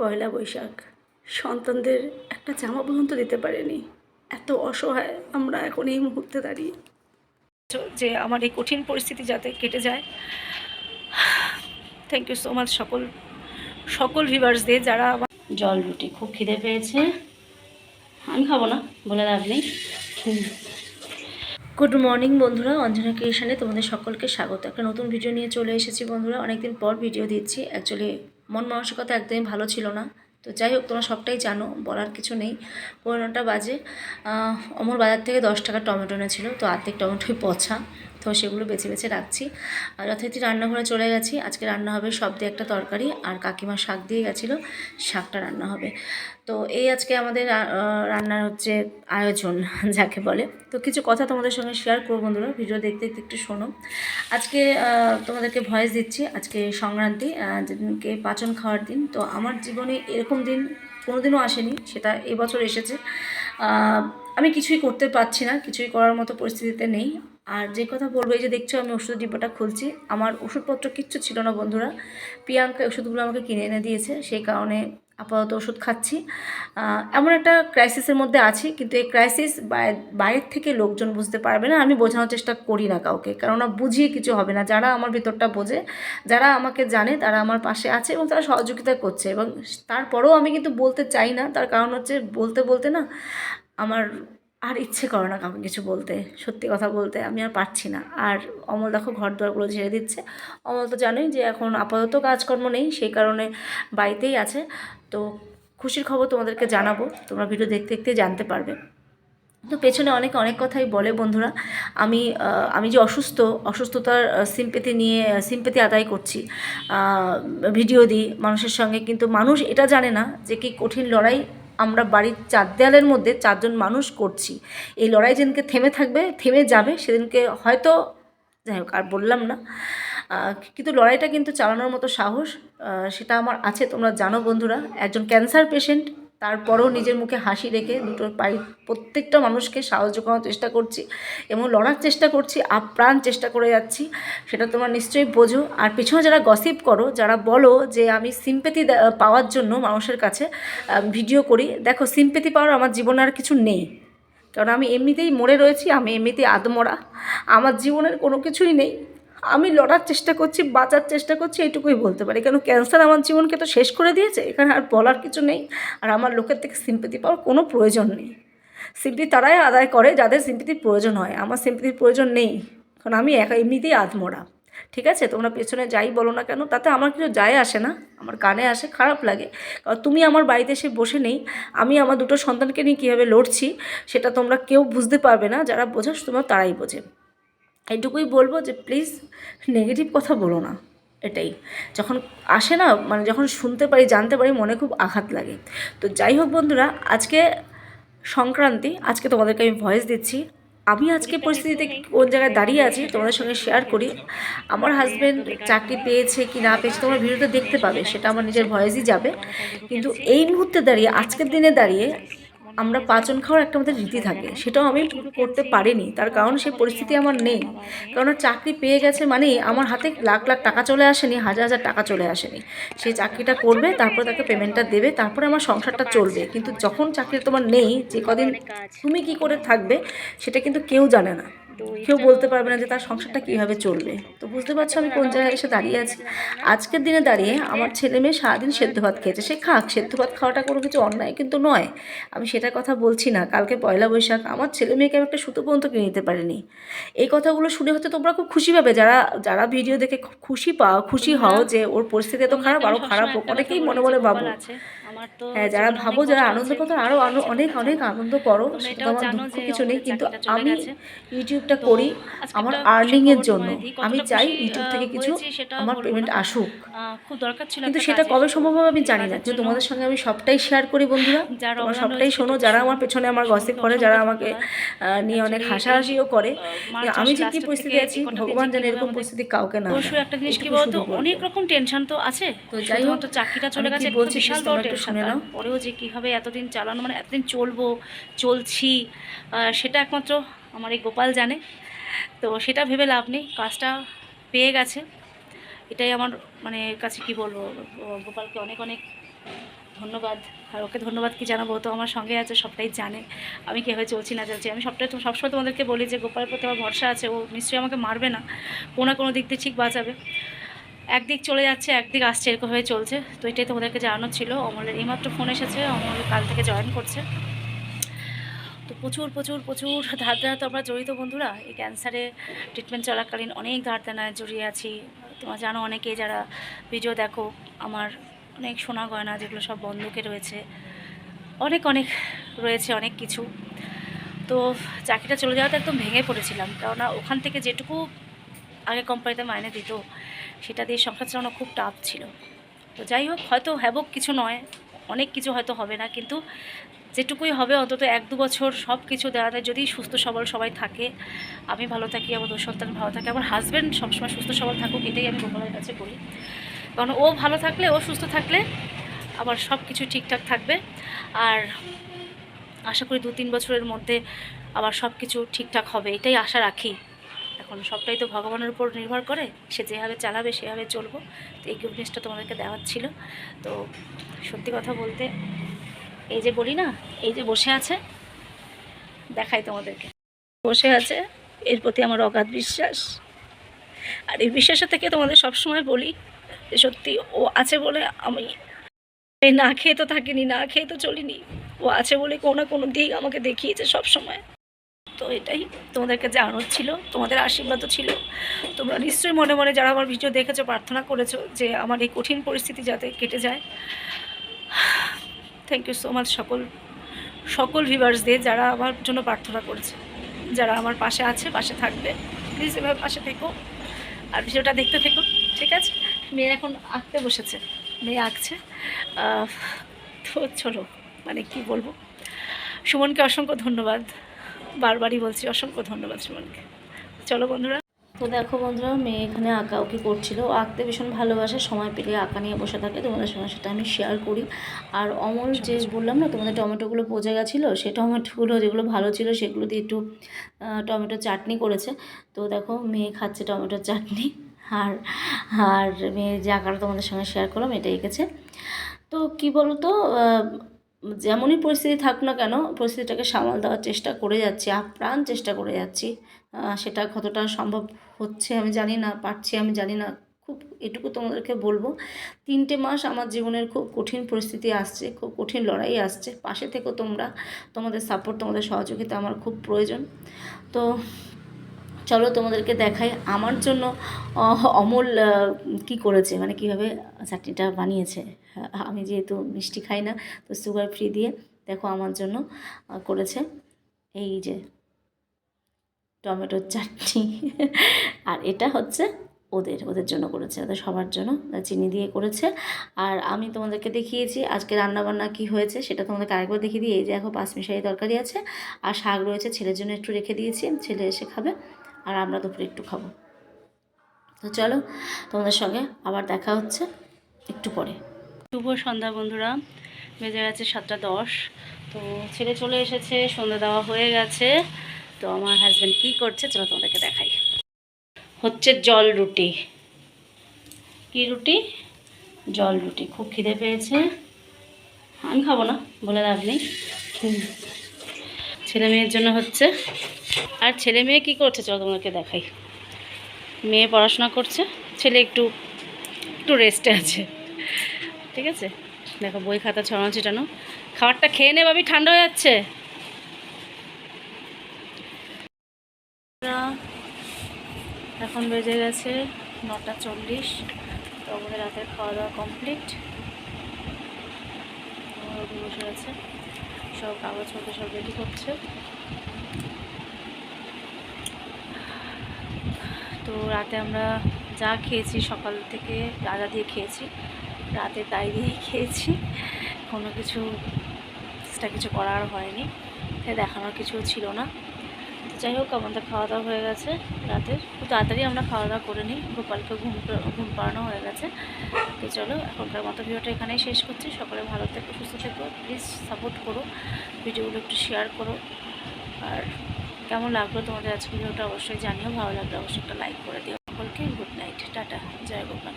পয়লা বৈশাখ। সন্তানদের একটা জামা পর্যন্ত দিতে পারেনি। এত অসহায় আমরা এখন এই মুহূর্তে দাঁড়িয়ে। যে আমার এই কঠিন পরিস্থিতি যাতে কেটে যায়। থ্যাংক ইউ সো মাচ সকল সকল ভিভার্সদের যারা আমার জল রুটি খুব খিদে পেয়েছে। আমি খাব না বলে লাভ নেই। গুড মর্নিং বন্ধুরা অঞ্জনা ক্রিয়েশনে তোমাদের সকলকে স্বাগত। একটা নতুন ভিডিও নিয়ে চলে এসেছি বন্ধুরা। অনেকদিন পর ভিডিও দিচ্ছি। অ্যাকচুয়ালি মন মানসিকতা একদমই ভালো ছিল না। তো যাই হোক, তোমরা সবটাই জানো, বলার কিছু নেই। পনেরোটা বাজে। অমর বাজার থেকে দশ টাকা টমেটো এনেছিল, তো আর্ধেক টমেটোই পচা। তো সেগুলো বেছে বেছে রাখছি। আর যথারীতি রান্নাঘরে চলে গেছি। আজকে রান্না হবে সব দিয়ে একটা তরকারি আর কাকিমা শাক দিয়ে গেছিল, শাকটা রান্না হবে। তো এই আজকে আমাদের রান্নার হচ্ছে আয়োজন যাকে বলে। তো কিছু কথা তোমাদের সঙ্গে শেয়ার করব বন্ধুরা ভিডিও দেখতে দেখতে একটু শোনো। আজকে তোমাদেরকে ভয়েস দিচ্ছি, আজকে সংক্রান্তি যেদিনকে পাচন খাওয়ার দিন। তো আমার জীবনে এরকম দিন কোনোদিনও আসেনি, সেটা এবছর এসেছে। আমি কিছুই করতে পারছি না, কিছুই করার মতো পরিস্থিতিতে নেই। আর যে কথা বলব, এই যে দেখছ, আমি ওষুধ ডিব্বাটা খুলছি। আমার ওষুধপত্র কিচ্ছু ছিল না, বন্ধুরা। প্রিয়াঙ্কা ওষুধগুলো আমাকে কিনে এনে দিয়েছে, সেই কারণে আপাতত ওষুধ খাচ্ছি। এমন একটা ক্রাইসিসের মধ্যে আছি, কিন্তু এই ক্রাইসিস বাইরের থেকে লোকজন বুঝতে পারবে না, আমি বোঝানোর চেষ্টা করি না কাউকে। কেননা বুঝিয়ে কিছু হবে না। যারা আমার ভিতরটা বোঝে, যারা আমাকে জানে, তারা আমার পাশে আছে এবং তারা সহযোগিতা করছে। এবং তারপরেও আমি কিন্তু বলতে চাই না, তার কারণ হচ্ছে বলতে বলতে না, আমার আর ইচ্ছে করে না কাউকে কিছু বলতে, সত্যি কথা বলতে আমি আর পারছি না। আর অমল দেখো ঘর দুয়ারগুলো ঝেড়ে দিচ্ছে। অমল তো জানোই যে এখন আপাতত কাজকর্ম নেই, সেই কারণে বাড়িতেই আছে। তো খুশির খবর তোমাদেরকে জানাব, তোমরা ভিডিও দেখতে দেখতে জানতে পারবে। তো পেছনে অনেকে অনেক কথাই বলে বন্ধুরা, আমি আমি যে অসুস্থ, অসুস্থতার সিম্পেতি নিয়ে সিম্পেতি আদায় করছি ভিডিও দিই মানুষের সঙ্গে, কিন্তু মানুষ এটা জানে না যে কি কঠিন লড়াই আমরা বাড়ির চার দেয়ালের মধ্যে চারজন মানুষ করছি। এই লড়াই যেদিনকে থেমে থাকবে, থেমে যাবে, সেদিনকে হয়তো, যাই হোক, আর বললাম না। কিন্তু লড়াইটা কিন্তু চালানোর মতো সাহস সেটা আমার আছে, তোমরা জানো বন্ধুরা। একজন ক্যান্সার পেশেন্ট তারপরেও নিজের মুখে হাসি রেখে দুটো পাই প্রত্যেকটা মানুষকে সাহায্য করার চেষ্টা করছি এবং লড়ার চেষ্টা করছি আপ্রাণ চেষ্টা করে যাচ্ছি, সেটা তোমরা নিশ্চয়ই বোঝো। আর পিছনে যারা গসিপ করো, যারা বলো যে আমি সিম্পেতি পাওয়ার জন্য মানুষের কাছে ভিডিও করি, দেখো সিম্পেতি পাওয়ার আমার জীবনে আর কিছু নেই। কারণ আমি এমনিতেই মরে রয়েছি, আমি এমনিতেই আদমরা। আমার জীবনের কোনো কিছুই নেই। আমি লড়ার চেষ্টা করছি, বাঁচার চেষ্টা করছি, এইটুকুই বলতে পারি। কেন ক্যান্সার আমার জীবনকে তো শেষ করে দিয়েছে, এখানে আর বলার কিছু নেই। আর আমার লোকের থেকে সিম্পেতি পাওয়ার কোনো প্রয়োজন নেই। সিম্পতি তারাই আদায় করে যাদের সিম্পতির প্রয়োজন হয়। আমার সিম্পতির প্রয়োজন নেই, কারণ আমি একা, এমনিতেই আধমরা। ঠিক আছে? তোমরা পেছনে যাই বলো না কেন, তাতে আমার কিছু যায় আসে না। আমার কানে আসে, খারাপ লাগে। কারণ তুমি আমার বাড়িতে এসে বসে নেই, আমি আমার দুটো সন্তানকে নিয়ে কীভাবে লড়ছি, সেটা তোমরা কেউ বুঝতে পারবে না। যারা বোঝাস তোমরা তারাই বোঝে। এইটুকুই বলব যে প্লিজ নেগেটিভ কথা বলো না, এটাই। যখন আসে না মানে যখন শুনতে পারি, জানতে পারি, মনে খুব আঘাত লাগে। তো যাই হোক বন্ধুরা, আজকে সংক্রান্তি, আজকে তোমাদেরকে আমি ভয়েস দিচ্ছি। আমি আজকে পরিস্থিতিতে কোন জায়গায় দাঁড়িয়ে আছি, তোমাদের সঙ্গে শেয়ার করি। আমার হাজব্যান্ড চাকরি পেয়েছে কি না পেয়েছে, তোমরা ভিডিওতে দেখতে পাবে, সেটা আমার নিজের ভয়েসই যাবে। কিন্তু এই মুহূর্তে দাঁড়িয়ে, আজকের দিনে দাঁড়িয়ে আমরা পাচন খাওয়ার একটা আমাদের রীতি থাকে। সেটাও আমি করতে পারিনি। তার কারণ সেই পরিস্থিতি আমার নেই। কারণ চাকরি পেয়ে গেছে মানে আমার হাতে লাখ লাখ টাকা চলে আসেনি, হাজার হাজার টাকা চলে আসেনি। সেই চাকরিটা করবে, তারপরে তাকে পেমেন্টটা দেবে, তারপরে আমার সংসারটা চলবে। কিন্তু যখন চাকরি তোমার নেই, যে কদিন তুমি কি করে থাকবে, সেটা কিন্তু কেউ জানে না। কেউ বলতে পারবে না যে তার সংসারটা কীভাবে চলবে। তো বুঝতে পারছ আমি কোন জায়গায় এসে দাঁড়িয়ে আছি? আজকের দিনে দাঁড়িয়ে আমার ছেলে মেয়ে সারাদিন সেদ্ধ ভাত খেয়েছে। সে খাক সেদ্ধ ভাত খাওয়াটা কোনো কিছু অন্যায় কিন্তু নয়। আমি সেটার কথা বলছি না। কালকে পয়লা বৈশাখ আমার ছেলে মেয়েকে আমি একটা সুতো পর্যন্ত কিনে নিতে পারিনি। এই কথাগুলো শুনে হয়তো তোমরা খুব খুশি পাবে। যারা যারা ভিডিও দেখে খুব খুশি পাও খুশি হও যে ওর পরিস্থিতি এত খারাপ আরও খারাপ হোক অনেকেই মনে মনে ভাবো। হ্যাঁ যারা ভাবো যারা আনন্দ করো আরও অনেক অনেক আনন্দ করো সেটা আমার দুঃখ কিছু নেই কিন্তু আমি ইউটিউবটা করি আমার আর্নিং এর জন্য। আমি চাই ইউটিউব থেকে কিছু আমার পেমেন্ট আসুক। খুব দরকার ছিল কিন্তু সেটা কবে সম্ভব হবে আমি জানি না জন্য। তোমাদের সঙ্গে আমি সবটাই শেয়ার করি বন্ধুরা। যার তোমরা সবটাই শোনো যারা আমার পেছনে আমার গসিপ করে যারা আমাকে নিয়ে অনেক হাসাহাসিও করে আমি যে কি পরিস্থিতি আছি ভগবান জানে এরকম পরিস্থিতি কাউকে না একটা জিনিস কি বলতো? অনেক রকম টেনশন তো আছে। তো যাই হোক, তো চাকরিটা চলে গেছে বলছি বিশাল শুনে নাও। পরেও যে কীভাবে এতদিন চালানো মানে এতদিন চলবো চলছি সেটা একমাত্র আমার এই গোপাল জানে। তো সেটা ভেবে লাভ নেই কাজটা পেয়ে গেছে। এটাই আমার মানে কাছে কি বলব গোপালকে অনেক অনেক ধন্যবাদ। আর ওকে ধন্যবাদ কি জানাব তো আমার সঙ্গে আছে সবটাই জানে। আমি কীভাবে চলছি না চলছি আমি সবটাই সবসময় তোমাদেরকে বলি যে গোপালের প্রতি আমার ভরসা আছে ও নিশ্চয়ই আমাকে মারবে না। কোনো না কোনো দিক দিয়ে ঠিক বাঁচাবে। একদিক চলে যাচ্ছে, একদিক আসছে, এরকমভাবে চলছে। তো এটাই তোমাদেরকে জানানো ছিল। অমলের এইমাত্র ফোন এসেছে, অমল কাল থেকে জয়েন করছে। তো প্রচুর প্রচুর প্রচুর ধার দেনা তো আমরা জড়িত বন্ধুরা। এই ক্যান্সারে ট্রিটমেন্ট চলাকালীন অনেক ধার দেনায় জড়িয়ে আছি। তোমরা জানো অনেকে যারা ভিডিও দেখো, আমার অনেক সোনা গয়না যেগুলো সব বন্ধকে রয়েছে। অনেক অনেক রয়েছে, অনেক কিছু। তো চাকরিটা চলে যাওয়াতে একদম ভেঙে পড়েছিলাম। কেননা ওখান থেকে যেটুকু আগে কোম্পানিতে মাইনে দিত, সেটা দিয়ে সংসার চালানো খুব টাফ ছিল। তো যাই হোক, হয়তো হ্যাবক কিছু নয়, অনেক কিছু হয়তো হবে না, কিন্তু যেটুকুই হবে অন্তত এক দু বছর সব কিছু দেওয়া যায় যদি সুস্থ সবল সবাই থাকে, আমি ভালো থাকি, আমার দু সন্তান ভালো থাকে, আমার হাজব্যান্ড সবসময় সুস্থ সবল থাকুক, এটাই আমি গোপালের কাছে বলি। কারণ ও ভালো থাকলে, ও সুস্থ থাকলে আবার সব কিছু ঠিকঠাক থাকবে। আর আশা করি দু তিন বছরের মধ্যে আবার সব কিছু ঠিকঠাক হবে, এটাই আশা রাখি। এখন সবটাই তো ভগবানের উপর নির্ভর করে, সে যেভাবে চালাবে সেভাবে চলবো। তো এই গুডনেসটা তোমাদেরকে দেওয়ার ছিল। তো সত্যি কথা বলতে, এই যে বলি না, এই যে বসে আছে, দেখাই তোমাদেরকে। বসে আছে, এর প্রতি আমার অগাধ বিশ্বাস। আর এই বিশ্বাসের থেকে তোমাদের সবসময় বলি যে সত্যি ও আছে বলে আমি না খেয়ে তো থাকিনি, না খেয়ে তো চলিনি। ও আছে বলে কোনো না কোনো দিক আমাকে দেখিয়েছে সব সময় তো এটাই তোমাদেরকে জানানোর ছিল, তোমাদের আশীর্বাদও ছিল। তোমরা নিশ্চয়ই মনে মনে যারা আমার ভিডিও দেখেছ, প্রার্থনা করেছ যে আমার এই কঠিন পরিস্থিতি যাতে কেটে যায়। থ্যাংক ইউ সো মাচ সকল সকল ভিভার্সদের যারা আমার জন্য প্রার্থনা করেছে। যারা আমার পাশে আছে, পাশে থাকবে প্লিজ এভাবে পাশে থেকো। আর ভিডিওটা দেখতে থেকো, ঠিক আছে? মেয়ে এখন আঁকতে বসেছে, মেয়ে আঁকছে। তো চলো মানে কি বলব? সুমনকে অসংখ্য ধন্যবাদ। বারবারই বলছি অসংখ্য ধন্যবাদ সুমনকে। চলো বন্ধুরা। তো দেখো বন্ধুরা মেয়ে এখানে আঁকাউকি করছিল। ও আঁকতে ভীষণ ভালোবাসে সময় পেলে আঁকা নিয়ে বসে থাকে। তোমাদের সঙ্গে সেটা আমি শেয়ার করি। আর অমল যে বললাম না তোমাদের টমেটোগুলো পচে গেছিল সে টমেটোগুলো যেগুলো ভালো ছিল সেগুলো দিয়ে একটু টমেটো চাটনি করেছে। তো দেখো মেয়ে খাচ্ছে টমেটোর চাটনি। আর আর মেয়ে যে আঁকাটা তোমাদের সঙ্গে শেয়ার করলাম এটা এঁকেছে। তো কি বলতো যেমনই পরিস্থিতি থাক না কেন, পরিস্থিতিটাকে সামাল দেওয়ার চেষ্টা করে যাচ্ছি, আপ্রাণ চেষ্টা করে যাচ্ছি। সেটা কতটা সম্ভব হচ্ছে আমি জানি না, পারছি আমি জানি না, খুব এটুকু তোমাদেরকে বলব। তিনটে মাস আমার জীবনের খুব কঠিন পরিস্থিতি আসছে, খুব কঠিন লড়াই আসছে। পাশে থেকো তোমরা, তোমাদের সাপোর্ট তোমাদের সহযোগিতা আমার খুব প্রয়োজন। তো চলো তোমাদেরকে দেখাই আমার জন্য অমল কি করেছে মানে কীভাবে চাটনিটা বানিয়েছে। আমি যেহেতু মিষ্টি খাই না, তো সুগার ফ্রি দিয়ে দেখো আমার জন্য করেছে। এই যে, টমেটোর চাটনি। আর এটা হচ্ছে ওদের ওদের জন্য করেছে, ওদের সবার জন্য চিনি দিয়ে করেছে। আর আমি তোমাদেরকে দেখিয়েছি আজকে রান্নাবান্না কি হয়েছে, সেটা তোমাদেরকে আরেকবার দেখিয়ে দিই। এই যে দেখো পাঁচমিশারি তরকারি আছে, আর শাক রয়েছে, ছেলের জন্য একটু রেখে দিয়েছি, ছেলে এসে খাবে। আর আমরা দুপুরে একটু খাব। তো চলো, তোমাদের সঙ্গে আবার দেখা হচ্ছে একটু পরে। শুভ সন্ধ্যা বন্ধুরা, বেজে গেছে সাতটা দশ। তো ছেলে চলে এসেছে, সন্ধ্যা দেওয়া হয়ে গেছে। তো আমার হাজব্যান্ড কী করছে চলো তোমাদেরকে দেখাই। হচ্ছে জল রুটি। কি রুটি? জল রুটি। খুব খিদে পেয়েছে। আমি খাব না, বলে নেই। ছেলে মেয়ের জন্য হচ্ছে আর ছেলে মেয়ে কী করছে? চলো তোমাকে দেখাই। মেয়ে পড়াশোনা করছে, ছেলে একটু একটু রেস্টে আছে। ঠিক আছে? দেখো, বই খাতা ছড়ানো, ছিটানো। খাবারটা খেয়ে নে ভাবি, ঠান্ডা হয়ে যাচ্ছে। এখন বেজে গেছে নটা চল্লিশ। তো আমাদের রাতের খাওয়া দাওয়া কমপ্লিট বসে আছে। সব কাগজপত্র সব রেডি করছে তো রাতে আমরা যা খেয়েছি, সকাল থেকে যা দিয়ে খেয়েছি, রাতে তাই দিয়েই খেয়েছি। কোনো কিছু এক্সট্রা কিছু করার হয়নি, তাই দেখানোর কিছু ছিল না। যাই হোক, আমাদের খাওয়া দাওয়া হয়ে গেছে রাতে। খুব তাড়াতাড়ি আমরা খাওয়া দাওয়া করে নিই, গোপালকে ঘুম ঘুম পাড়ানো হয়ে গেছে। তো চলো, এখনকার মতো ভিডিওটা এখানেই শেষ করছি। সকলে ভালো থেকো, সুস্থ থেকো প্লিজ সাপোর্ট করো, ভিডিওগুলো একটু শেয়ার করো। আর কেমন লাগল তোমাদের আজকে ভিডিওটা অবশ্যই জানিও, ভালো লাগলে অবশ্যই একটা লাইক করে দিও। সকলকে গুড নাইট টাটা, জয় গোপাল।